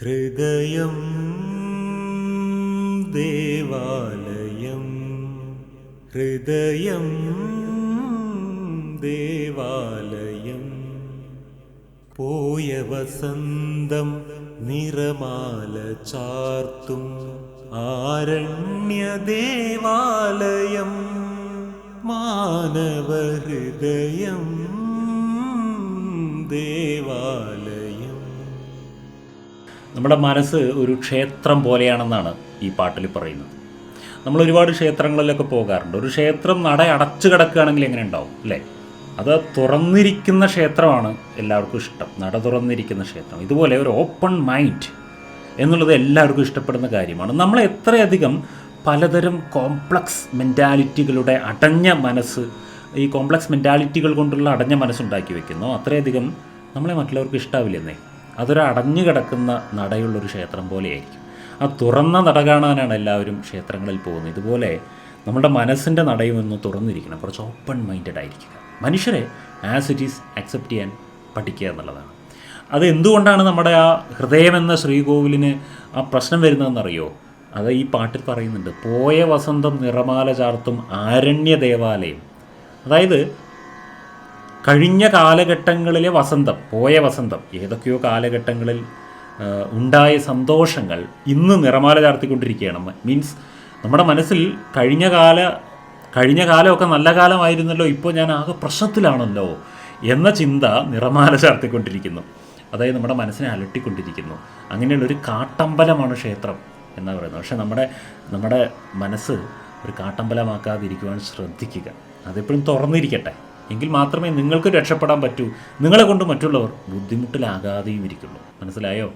हृदयं देवालयं हृदयं देवालयं। पोयवसन्दं निरमालचार्तुम् आरण्यदेवालयं मानवहृदयं देवालयम् നമ്മുടെ മനസ്സ് ഒരു ക്ഷേത്രം പോലെയാണെന്നാണ് ഈ പാട്ടിൽ പറയുന്നത്. നമ്മൾ ഒരുപാട് ക്ഷേത്രങ്ങളിലൊക്കെ പോകാറുണ്ട്. ഒരു ക്ഷേത്രം നട അടച്ചു കിടക്കുകയാണെങ്കിൽ എങ്ങനെ ഉണ്ടാവും അല്ലേ? അത് തുറന്നിരിക്കുന്ന ക്ഷേത്രമാണ് എല്ലാവർക്കും ഇഷ്ടം. നട തുറന്നിരിക്കുന്ന ക്ഷേത്രം. ഇതുപോലെ ഒരു ഓപ്പൺ മൈൻഡ് എന്നുള്ളത് എല്ലാവർക്കും ഇഷ്ടപ്പെടുന്ന കാര്യമാണ്. നമ്മൾ എത്രയധികം പലതരം കോംപ്ലക്സ് മെന്റാലിറ്റികളുടെ അടഞ്ഞ മനസ്സ് ഈ കോംപ്ലക്സ് മെന്റാലിറ്റികൾ കൊണ്ടുള്ള അടഞ്ഞ മനസ്സുണ്ടാക്കി വെക്കുന്നു അത്രയധികം നമ്മളെ മറ്റുള്ളവർക്ക് ഇഷ്ടാവില്ലെന്നേ. അതൊരു അടഞ്ഞു കിടക്കുന്ന നടയുള്ളൊരു ക്ഷേത്രം പോലെയായിരിക്കും. ആ തുറന്ന നട കാണാനാണ് എല്ലാവരും ക്ഷേത്രങ്ങളിൽ പോകുന്നത്. ഇതുപോലെ നമ്മുടെ മനസ്സിന്റെ നടയും ഒന്ന് തുറന്നിരിക്കണം. കുറച്ച് ഓപ്പൺ മൈൻഡഡ് ആയിരിക്കുക. മനുഷ്യരെ ആസ് ഇറ്റ് ഈസ് അക്സെപ്റ്റ് ചെയ്യാൻ പഠിക്കുക എന്നുള്ളതാണ്. അത് എന്തുകൊണ്ടാണ് നമ്മുടെ ആ ഹൃദയം എന്ന ശ്രീകോവിലിന് ആ പ്രശ്നം വരുന്നതെന്നറിയോ? അത് ഈ പാട്ടിൽ പറയുന്നുണ്ട്. പോയ വസന്തം നിറമാല ചാർത്തും ആരണ്യ ദേവാലയം. അതായത് കഴിഞ്ഞ കാലഘട്ടങ്ങളിലെ വസന്തം പോയ വസന്തം ഏതൊക്കെയോ കാലഘട്ടങ്ങളിൽ ഉണ്ടായ സന്തോഷങ്ങൾ ഇന്ന് നിറമാല ചാർത്തിക്കൊണ്ടിരിക്കുകയാണ്. മീൻസ് നമ്മുടെ മനസ്സിൽ കഴിഞ്ഞ കാല കഴിഞ്ഞ കാലമൊക്കെ നല്ല കാലമായിരുന്നല്ലോ ഇപ്പോൾ ഞാൻ ആകെ പ്രശ്നത്തിലാണല്ലോ എന്ന ചിന്ത നിറമാല ചാർത്തിക്കൊണ്ടിരിക്കുന്നു. അതായത് നമ്മുടെ മനസ്സിനെ അലട്ടിക്കൊണ്ടിരിക്കുന്നു. അങ്ങനെയുള്ളൊരു കാട്ടമ്പലമാണ് ക്ഷേത്രം എന്നാ പറയുന്നത്. പക്ഷേ നമ്മുടെ നമ്മുടെ മനസ്സ് ഒരു കാട്ടമ്പലമാക്കാതിരിക്കുവാൻ ശ്രദ്ധിക്കുക. അതെപ്പോഴും തുറന്നിരിക്കട്ടെ. എങ്കിൽ മാത്രമേ നിങ്ങൾക്ക് രക്ഷപ്പെടാൻ പറ്റൂ. നിങ്ങളെ കൊണ്ട് മറ്റുള്ളവർ ബുദ്ധിമുട്ടിലാകാതെയും ഇരിക്കുള്ളൂ മനസ്സിലായോ?